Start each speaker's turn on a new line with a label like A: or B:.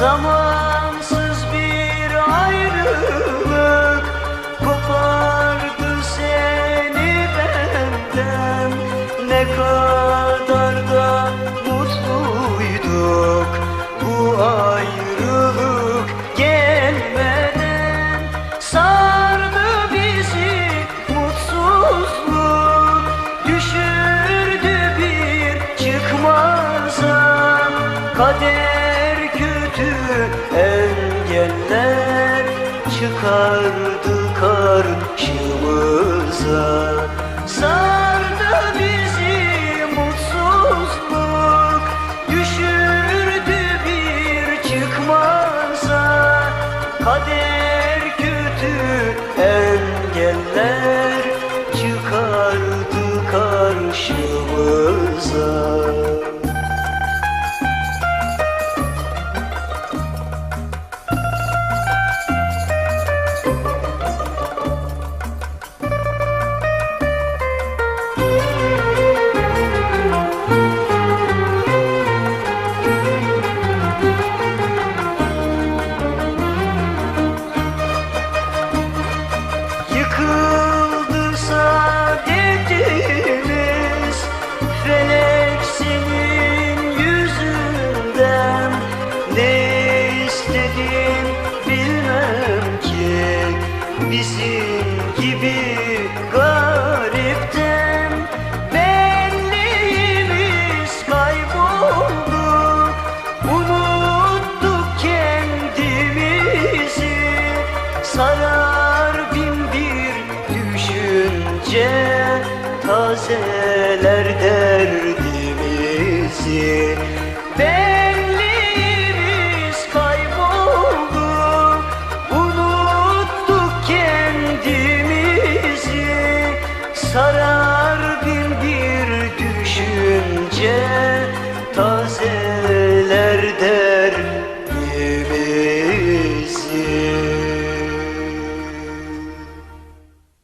A: Zamansız bir ayrılık kopardı seni benden. Ne kadar bir çıkmaza Kader kötü engeller çıkardı karşımıza. Sardı bizi mutsuzluk düşürdü bir çıkmaza Kader kötü engeller Bizim gibi garipten Benliğimiz kayboldu. Unuttuk kendimizi Sarar bin bir düşünce Tazeler derdimizi